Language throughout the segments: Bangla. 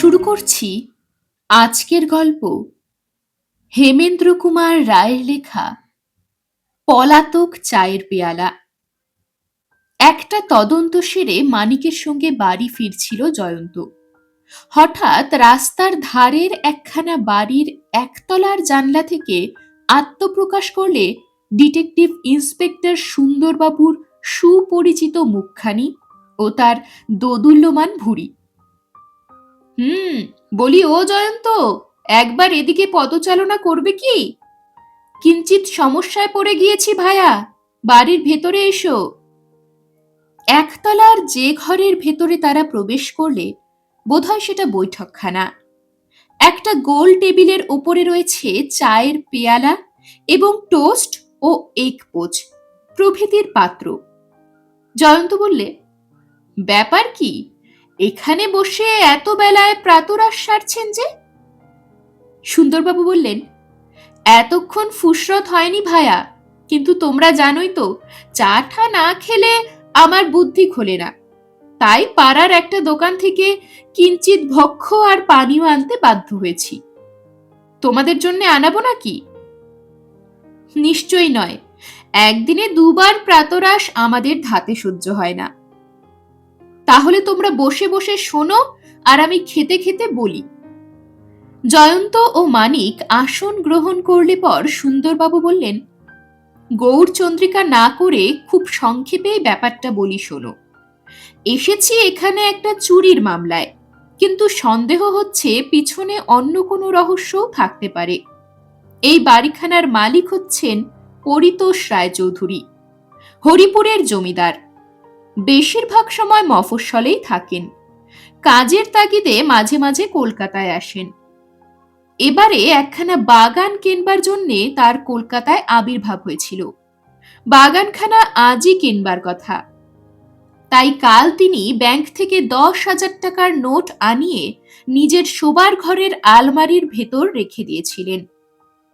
শুরু করছি আজকের গল্প হেমেন্দ্র কুমার রায়ের লেখা পলাতক চায়ের পেয়ালা। একটা তদন্ত সেরে মানিকের সঙ্গে বাড়ি ফিরছিল জয়ন্ত। হঠাৎ রাস্তার ধারের একখানা বাড়ির একতলার জানলা থেকে আত্মপ্রকাশ করলে ডিটেকটিভ ইন্সপেক্টর সুন্দরবাবুর সুপরিচিত মুখখানি ও তার দোদুল্যমান ভুঁড়ি। হুম, বলি ও জয়ন্ত, একবার এদিকে পদচালনা করবে কি? কিঞ্চিত সমস্যায় পড়ে গিয়েছি ভায়া, বাড়ির ভেতরে এসো। একতলার যে ঘরের ভেতরে তারা প্রবেশ করলে, বোধহয় সেটা বৈঠকখানা। একটা গোল টেবিলের ওপরে রয়েছে চায়ের পেয়ালা এবং টোস্ট ও এক পোচ, প্রভৃতির পাত্র। জয়ন্ত বললে, ব্যাপার কি? এখানে বসে এত বেলায় প্রাতরাশ সারছেন যে? সুন্দরবাবু বললেন, এতক্ষণ ফুসরত হয়নি ভায়া, কিন্তু তোমরা জানোই তো, চাটা না খেলে আমার বুদ্ধি খোলে না। তাই পাড়ার একটা দোকান থেকে কিঞ্চিত ভক্ষ আর পানীয় আনতে বাধ্য হয়েছি। তোমাদের জন্য আনাবো নাকি? নিশ্চয়ই নয়। একদিনে দুবার প্রাতরাশ আমাদের ধাতে সহ্য হয় না। তাহলে তোমরা বসে বসে শোনো আর আমি খেতে খেতে বলি। জয়ন্ত ও মানিক আসন গ্রহণ করলে পর সুন্দরবাবু বললেন, গৌরচন্দ্রিকা না করে খুব সংক্ষেপে ব্যাপারটা বলি শোনো। এসেছি এখানে একটা চুরির মামলায়, কিন্তু সন্দেহ হচ্ছে পিছনে অন্য কোনো রহস্যও থাকতে পারে। এই বাড়িখানার মালিক হচ্ছেন পরিতোষ রায়চৌধুরী, হরিপুরের জমিদার। বেশিরভাগ সময় মফস্বলেই থাকেন। কাজের তাগিদে মাঝে মাঝে কলকাতায় আসেন। এবারে একখানা বাগান কেনবার জন্যে তার কলকাতায় আবির্ভাব হয়েছিল। বাগানখানা আজই কিনবার কথা। তাই কাল তিনি ব্যাংক থেকে দশ হাজার টাকার নোট আনিয়ে নিজের শোবার ঘরের আলমারির ভেতর রেখে দিয়েছিলেন।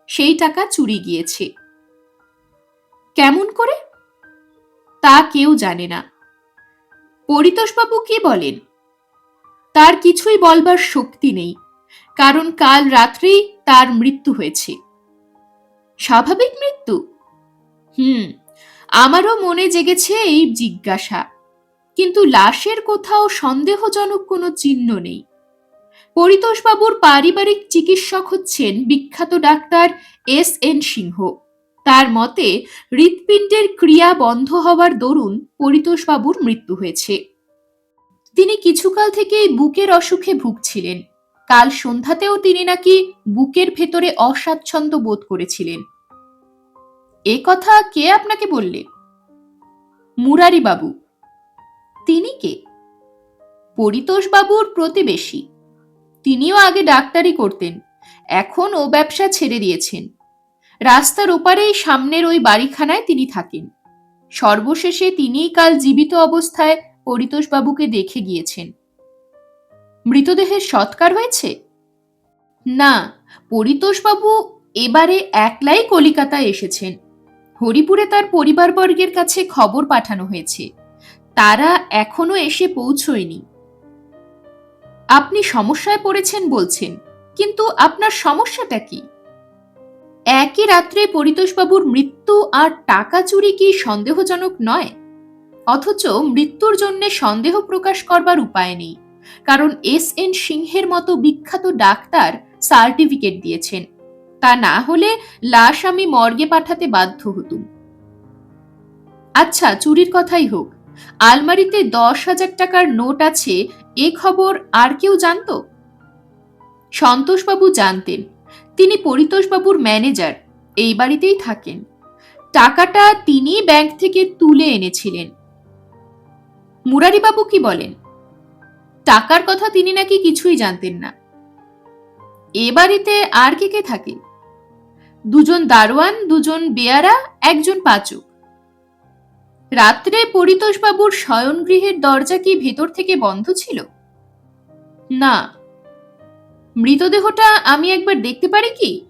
সেই টাকা চুরি গিয়েছে। কেমন করে? তা কেউ জানে না। পরিতোষবাবু কি বলেন? তার কিছুই বলবার শক্তি নেই, কারণ কাল রাত্রেই তার মৃত্যু হয়েছে। স্বাভাবিক মৃত্যু? হুম, আমারও মনে জেগেছে এই জিজ্ঞাসা, কিন্তু লাশের কোথাও সন্দেহজনক কোনো চিহ্ন নেই। পরিতোষবাবুর পারিবারিক চিকিৎসক হচ্ছেন বিখ্যাত ডাক্তার এস এন সিংহ। তার মতে, হৃৎপিণ্ডের ক্রিয়া বন্ধ হওয়ার দরুন পরিতোষবাবুর মৃত্যু হয়েছে। তিনি কিছুকাল থেকেই বুকের অসুখে ভুগছিলেন। কাল সন্ধ্যাতেও তিনি নাকি বুকের ভেতরে অস্বাচ্ছন্দ্য বোধ করেছিলেন। এ কথা কে আপনাকে বললে? মুরারি বাবু তিনি কে? পরিতোষ বাবুর প্রতিবেশী। তিনিও আগে ডাক্তারি করতেন। এখন ও ব্যবসা ছেড়ে দিয়েছেন। রাস্তার ওপারেই সামনের ওই বাড়িখানায় তিনি থাকেন। সর্বশেষে তিনিই কাল জীবিত অবস্থায় পরিতোষবাবুকে দেখে গিয়েছেন। মৃতদেহের সৎকার হয়েছে? না, পরিতোষবাবু এবারে একলাই কলিকাতায় এসেছেন। হরিপুরে তার পরিবারবর্গের কাছে খবর পাঠানো হয়েছে। তারা এখনও এসে পৌঁছয়নি। আপনি সমস্যায় পড়েছেন বলছেন, কিন্তু আপনার সমস্যাটা কি? একই রাত্রে পরিতোষবাবুর মৃত্যু আর টাকা চুরি কি সন্দেহজনক নয়? অথচ মৃত্যুর জন্য সন্দেহ প্রকাশ করবার উপায় নেই। কারণ এস এন সিংহের মতো বিখ্যাত ডাক্তার সার্টিফিকেট দিয়েছেন। তা না হলে লাশ আমি মর্গে পাঠাতে বাধ্য হতুম। আচ্ছা চুরির কথাই হোক। আলমারিতে দশ হাজার টাকার নোট আছে, এ খবর আর কেউ জানত? সন্তোষবাবু জানতেন। তিনি পরিতোষবাবুর ম্যানেজার। এই বাড়িতেই থাকেন। টাকাটা তিনি ব্যাংক থেকে তুলে এনেছিলেন। মুরারিবাবু কি বলেন? টাকার কথা তিনি নাকি কিছুই জানতেন না। এ বাড়িতে আর কে কে থাকে? দুজন দারোয়ান, দুজন বেয়ারা, একজন পাচক। রাত্রে পরিতোষবাবুর শয়নগৃহের দরজা কি ভেতর থেকে বন্ধ ছিল? না। মৃতদেহটা আমি একবার দেখতে পারি কি?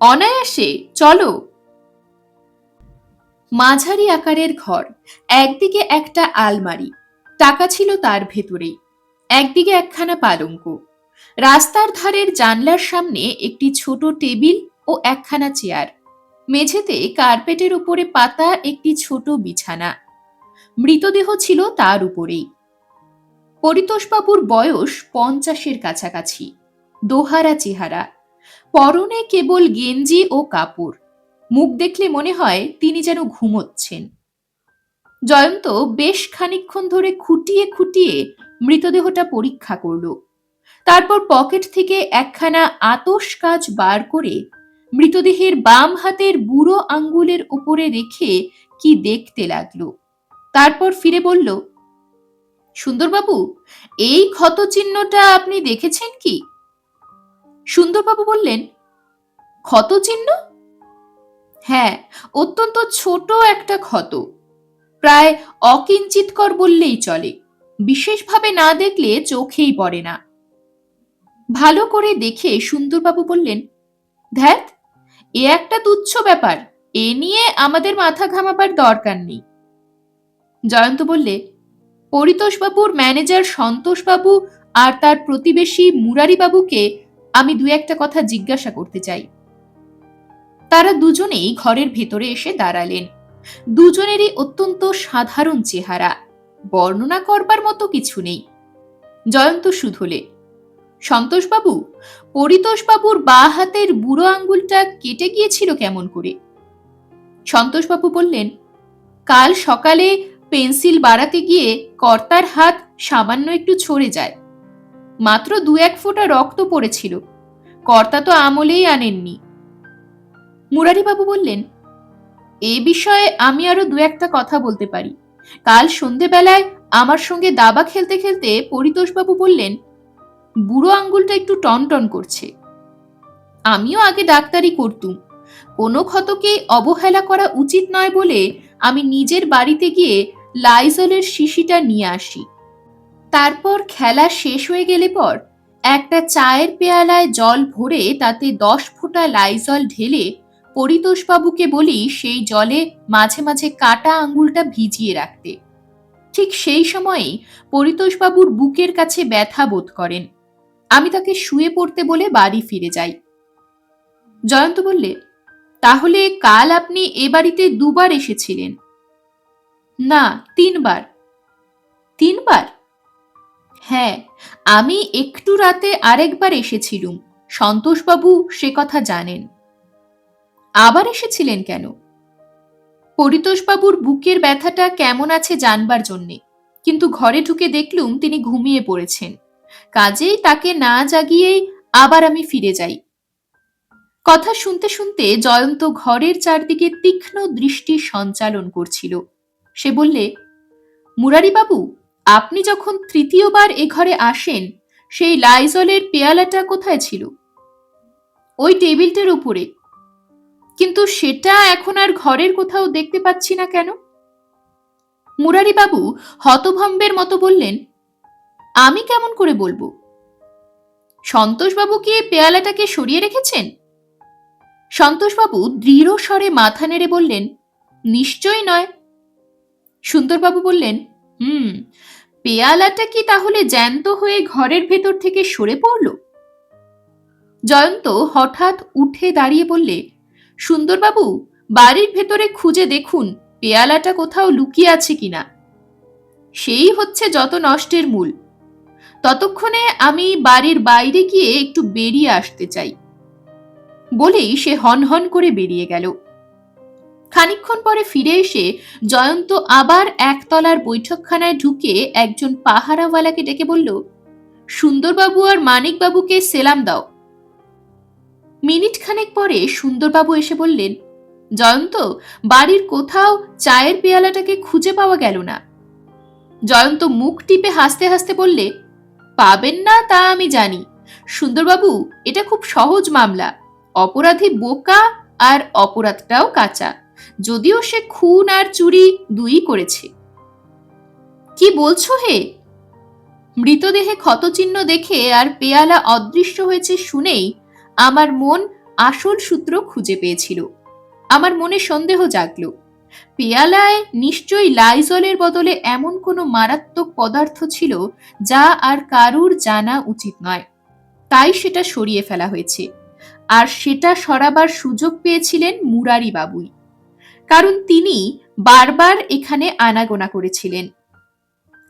অনায়াসে, চলো। মাঝারি আকারের ঘর, একদিকে একটা আলমারি, টাকা ছিল তার ভেতরেই। একদিকে একখানা পালঙ্ক। রাস্তার ধারের জানলার সামনে একটি ছোট টেবিল ও একখানা চেয়ার। মেঝেতে কার্পেটের উপরে পাতা, একটি ছোট বিছানা। মৃতদেহ ছিল তার উপরেই। পরিতোষবাবুর বয়স পঞ্চাশের কাছাকাছি। দোহারা চেহারা। পরনে কেবল গেঞ্জি ও কাপড়। মুখ দেখলে মনে হয় তিনি যেন ঘুমোচ্ছেন। জয়ন্ত বেশ খানিকক্ষণ ধরে খুঁটিয়ে খুঁটিয়ে মৃতদেহটা পরীক্ষা করল। তারপর পকেট থেকে একখানা আতস কাজ বার করে মৃতদেহের বাম হাতের বুড়ো আঙ্গুলের উপরে রেখে কি দেখতে লাগল। তারপর ফিরে বলল, সুন্দরবাবু, এই ক্ষত চিহ্নটা আপনি দেখেছেন কি? সুন্দরবাবু বললেন, ক্ষত চিহ্ন? হ্যাঁ অত্যন্ত ছোট একটা ক্ষত। প্রায় অকিঞ্চিতকর বললেই চলে। বিশেষভাবে না দেখলে চোখেই পড়ে না। ভালো করে দেখে সুন্দরবাবু বললেন ধ্যাত এ একটা তুচ্ছ ব্যাপার। এ নিয়ে আমাদের মাথা ঘামাবার দরকার নেই। জয়ন্ত বললে, পরিতোষবাবুর ম্যানেজার সন্তোষবাবু আর তার প্রতিবেশী মুরারিবাবুকে আমি দু একটা কথা জিজ্ঞাসা করতে চাই। তারা দুজনেই ঘরের ভেতরে এসে দাঁড়ালেন। দুজনেরই অত্যন্ত সাধারণ চেহারা, বর্ণনা করবার মতো কিছু নেই। জয়ন্ত শুধলে সন্তোষবাবু, পরিতোষবাবুর বা হাতের বুড়ো আঙ্গুলটা কেটে গিয়েছিল কেমন করে? সন্তোষবাবু বললেন, কাল সকালে পেন্সিল বাড়াতে গিয়ে কর্তার হাত সামান্য একটু ছড়ে যায়। মাত্র দু এক ফোঁটা রক্ত পড়েছিল। কর্তা তো আমলেই আনেননি। মুরারিবাবু বললেন, এ বিষয়ে আমি আরও দু একটা কথা বলতে পারি। কাল সন্ধেবেলায় আমার সঙ্গে দাবা খেলতে খেলতে পরিতোষবাবু বললেন, বুড়ো আঙ্গুলটা একটু টনটন করছে। আমিও আগে ডাক্তারি করতুম। কোনো ক্ষতকে অবহেলা করা উচিত নয় বলে আমি নিজের বাড়িতে গিয়ে লাইজলের শিশিটা নিয়ে আসি। তারপর খেলা শেষ হয়ে গেলে পর একটা চায়ের পেয়ালায় জল ভরে তাতে দশ ফোঁটা লাইজল ঢেলে পরিতোষবাবুকে বলি সেই জলে মাঝে মাঝে কাটা আঙ্গুলটা ভিজিয়ে রাখতে। ঠিক সেই সময়েই পরিতোষবাবুর বুকের কাছে ব্যথা বোধ করেন। আমি তাকে শুয়ে পড়তে বলে বাড়ি ফিরে যাই। জয়ন্ত বললে, তাহলে কাল আপনি এ বাড়িতে দুবার এসেছিলেন? না, তিনবার। তিনবার? হ্যাঁ আমি একটু রাতে আরেকবার এসেছিলুম। সন্তোষবাবু সে কথা জানেন। আবার এসেছিলেন কেন? পরিতোষবাবুর বুকের ব্যথাটা কেমন আছে জানবার জন্যে। কিন্তু ঘরে ঢুকে দেখলুম তিনি ঘুমিয়ে পড়েছেন। কাজেই তাকে না জাগিয়েই আবার আমি ফিরে যাই। কথা শুনতে শুনতে জয়ন্ত ঘরের চারদিকে তীক্ষ্ণ দৃষ্টি সঞ্চালন করছিল। সে বললে, মুরারিবাবু আপনি যখন তৃতীয়বার এ ঘরে আসেন, সেই লাইজলের পেয়ালাটা কোথায় ছিল? ওই টেবিলটার উপরে। কিন্তু সেটা এখন আর ঘরের কোথাও দেখতে পাচ্ছি না কেন? মুরারিবাবু হতভম্বের মতো বললেন, আমি কেমন করে বলব? সন্তোষবাবু কি পেয়ালাটাকে সরিয়ে রেখেছেন? সন্তোষবাবু দৃঢ় স্বরে মাথা নেড়ে বললেন, নিশ্চয়ই নয়। সুন্দরবাবু বললেন, হুম পেয়ালাটা কি তাহলে জ্যান্ত হয়ে ঘরের ভেতর থেকে সরে পড়ল? জয়ন্ত হঠাৎ উঠে দাঁড়িয়ে বললে, সুন্দরবাবু, বাড়ির ভেতরে খুঁজে দেখুন, পেয়ালাটা কোথাও লুকিয়ে আছে কিনা সেই হচ্ছে যত নষ্টের মূল। ততক্ষণে আমি বাড়ির বাইরে গিয়ে একটু বেরিয়ে আসতে চাই। বলেই সে হন হন করে বেরিয়ে গেল। খানিক্ষণ পরে ফিরে এসে জয়ন্ত আবার একতলার বৈঠকখানায় ঢুকে একজন পাহারাওয়ালাকে ডেকে বলল, সুন্দরবাবু আর মানিকবাবুকে সেলাম দাও। মিনিট খানেক পরে সুন্দরবাবু এসে বললেন, জয়ন্ত, বাড়ির কোথাও চায়ের পেয়ালাটাকে খুঁজে পাওয়া গেল না। জয়ন্ত মুখ টিপে হাসতে হাসতে বললে, পাবেন না তা আমি জানি। সুন্দরবাবু, এটা খুব সহজ মামলা। অপরাধী বোকা আর অপরাধটাও কাঁচা। যদিও সে খুন আর চুরি দুই করেছে। কি বলছো হে? মৃতদেহে ক্ষতচিহ্ন দেখে আর পেয়ালা অদৃশ্য হয়েছে শুনেই আমার মন আসল সূত্র খুঁজে পেয়েছিল। আমার মনে সন্দেহ জাগল। পেয়ালায় নিশ্চয়ই লাইজলের বদলে এমন কোনো মারাত্মক পদার্থ ছিল যা আর কারুর জানা উচিত নয়। তাই সেটা সরিয়ে ফেলা হয়েছে। আর সেটা সরাবার সুযোগ পেয়েছিলেন মুরারি বাবুই কারণ তিনি বারবার এখানে আনাগোনা করেছিলেন।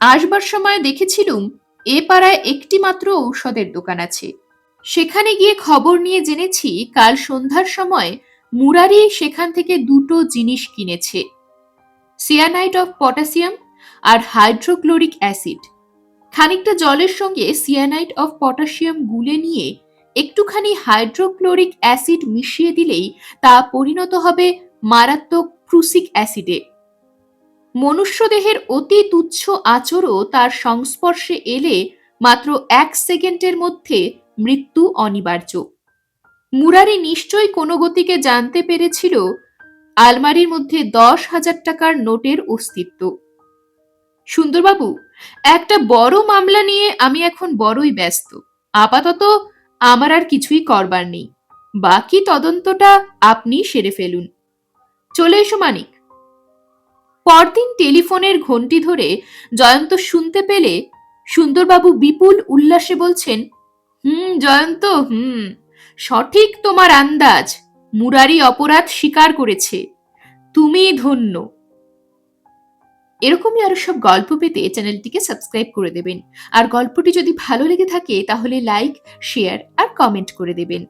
আসবার সময় দেখেছিলুম এ পাড়ায় একটি মাত্র ঔষধের দোকান আছে। সেখানে গিয়ে খবর নিয়ে জেনেছি কাল সন্ধ্যার সময় মুরারি সেখান থেকে দুটো জিনিস কিনেছে। সিয়ানাইট অফ পটাশিয়াম আর হাইড্রোক্লোরিক অ্যাসিড। খানিকটা জলের সঙ্গে সিয়ানাইট অফ পটাশিয়াম গুলে নিয়ে একটুখানি হাইড্রোক্লোরিক অ্যাসিড মিশিয়ে দিলেই তা পরিণত হবে মারাত্মক ক্রুসিক অ্যাসিডে। মনুষ্যদেহের অতি তুচ্ছ আচরও তার সংস্পর্শে এলে মাত্র এক সেকেন্ডের মধ্যে মৃত্যু অনিবার্য। মুরারি নিশ্চয়ই কোনো গতিকে জানতে পেরেছিল, আলমারির মধ্যে দশ হাজার টাকার নোটের অস্তিত্ব। সুন্দরবাবু, একটা বড় মামলা নিয়ে আমি এখন বড়ই ব্যস্ত। আপাতত আমার আর কিছুই করবার নেই। বাকি তদন্তটা আপনি সেরে ফেলুন। চলে এসো মানিক। পরদিন টেলিফোনের ঘন্টি ধরে জয়ন্ত শুনতে পেলে সুন্দরবাবু বিপুল উল্লাসে বলছেন, হুম, জয়ন্ত, হুম, সঠিক তোমার আন্দাজ। মুরারি অপরাধ স্বীকার করেছে। তুমি ধন্য। এরকমই আরও সব গল্প পেতে চ্যানেলটিকে সাবস্ক্রাইব করে দেবেন। আর গল্পটি যদি ভালো লেগে থাকে তাহলে লাইক, শেয়ার আর কমেন্ট করে দেবেন।